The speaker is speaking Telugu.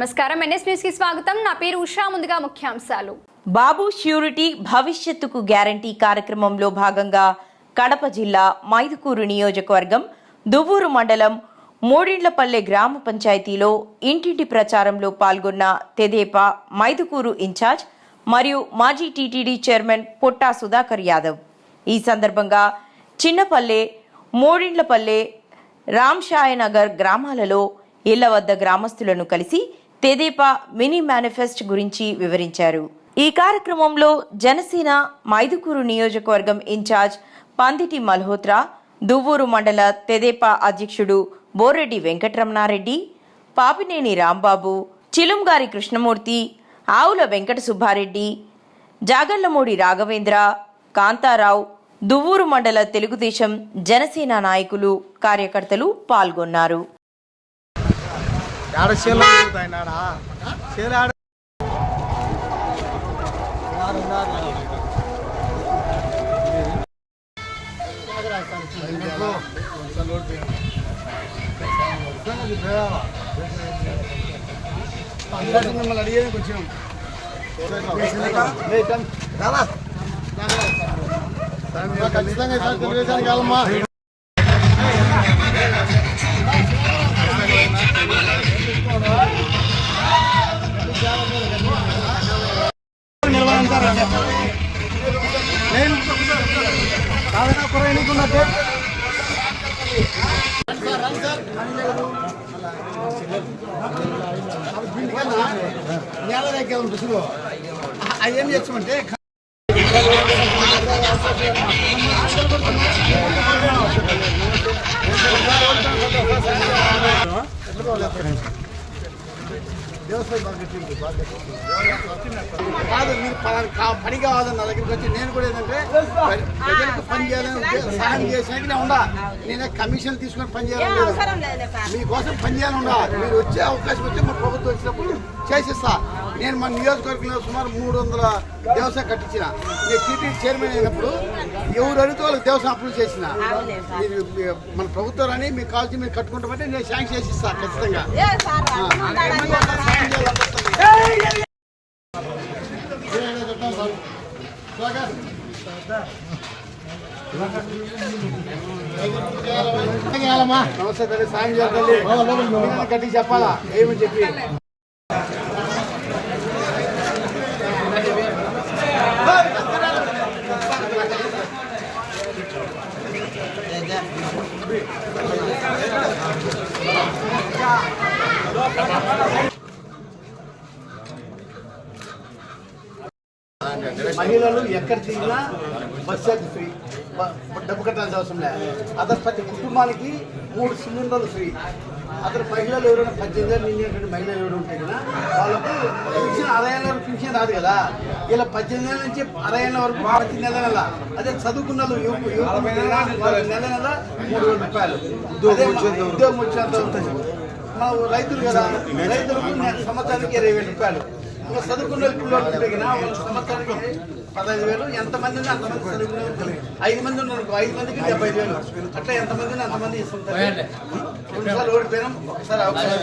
నమస్కారం. ఎన్ఎస్ న్యూస్కి స్వాగతం. నా పేరు ఉషా. ముందుగా ముఖ్యాంశాలు. బాబు ష్యూరిటీ భవిష్యత్తుకు గ్యారంటీ కార్యక్రమంలో భాగంగా కడప జిల్లా మైదుకూరు నియోజకవర్గం దువ్వూరు మండలం మూడిండ్లపల్లె గ్రామ పంచాయతీలో ఇంటింటి ప్రచారంలో పాల్గొన్న తెదేపా మైదుకూరు ఇన్ఛార్జ్ మరియు మాజీ టీటీడీ చైర్మన్ పొట్టా సుధాకర్ యాదవ్. ఈ సందర్భంగా చిన్నపల్లె మూడిండ్లపల్లె రామ్షాయనగర్ గ్రామాలలో ఇళ్ళ వద్ద గ్రామస్తులను కలిసి తెదేపా మినీ మేనిఫెస్ట్ గురించి వివరించారు. ఈ కార్యక్రమంలో జనసేన మైదుకూరు నియోజకవర్గం ఇన్ఛార్జ్ పందిటి మల్హోత్రా దువ్వూరు మండల తెదేపా అధ్యక్షుడు బోరెడ్డి వెంకటరమణారెడ్డి పాపినేని రాంబాబు చిలుంగారి కృష్ణమూర్తి ఆవుల వెంకట సుబ్బారెడ్డి జాగర్లమూడి రాఘవేంద్ర కాంతారావు దువ్వూరు మండల తెలుగుదేశం జనసేన నాయకులు కార్యకర్తలు పాల్గొన్నారు. ఆడ చీల ఆడ? చీల ఆడ మిమ్మల్ని అడిగేది కొంచెం ఖచ్చితంగా తెలుగుదేశానికి నేను కాదన్నా కుర్ర ఎన్నికున్నట్టే నేల దగ్గర ఉంటుంది అదేం చేస్తామంటే ఎట్లా కాదు మీరు పలానా పని కావాలని నా దగ్గరికి వచ్చి నేను కూడా ఏంటంటే ప్ర- ప్రజలకు పని చేయాలని సహాయం చేసినాక నేను ఉండా. నేనే కమిషన్ తీసుకొని పని చేయాలని. మీకోసం పని చేయాలని ఉండా. మీరు వచ్చే అవకాశం వచ్చి మా ప్రభుత్వం వచ్చినప్పుడు చేసిస్తా. నేను మన నియోజకవర్గంలో సుమారు మూడు వందల దేవస్థానం కట్టించిన. నేను టీటీ చైర్మన్ అయినప్పుడు ఎవరు అడిగితే వాళ్ళకి దేవస్థానం అప్రూవ్ చేసిన. మీరు మీ- మన ప్రభుత్వం అని మీకు కావాల్సి మీరు కట్టుకుంటామంటే నేను శాంక్షన్ చేసి ఇస్తాను ఖచ్చితంగా. నమస్తే తల్లి సాయం చేయాలి గట్టి చెప్పాలా ఏమని చెప్పి మహిళలు ఎక్కడ తిరిగినా బస్ ఛార్జ్ ఫ్రీ. డబ్బు కట్టాల్సిన అవసరం లేదు అతను ప్రతి కుటుంబానికి మూడు సిలిండర్లు ఫ్రీ. అతను మహిళలు ఎవరైనా పద్దెనిమిది ఏళ్ళు నిండినటువంటి మహిళలు ఎవరు ఉంటే కదా వాళ్ళకు పింఛన్ అరవై వరకు పింఛన్ రాదు కదా. ఇలా పద్దెనిమిది ఏళ్ళ నుంచి అరవై ఏళ్ళ వరకు ప్రతి నెల నెల. అదే చదువుకున్న యువకు వాళ్ళకి నెల నెల మూడు వేల రూపాయలు. ఉద్యోగం వచ్చేంత మా రైతులు కదా రైతులకు సంవత్సరానికి ఇరవై వేల రూపాయలు. చదువుకున్న పిల్లలు కదా వాళ్ళ సంవత్సరానికి పదహైదు వేలు ఎంతమంది అంతమంది చదువుకునే. ఐదు మంది ఉన్నారు ఐదు మందికి డెబ్బై ఐదు వేలు. అట్లా ఎంతమంది అంతమంది ఇస్తుంటారు? రెండుసార్లు ఓడిపోయినాం ఒకసారి అవకాశం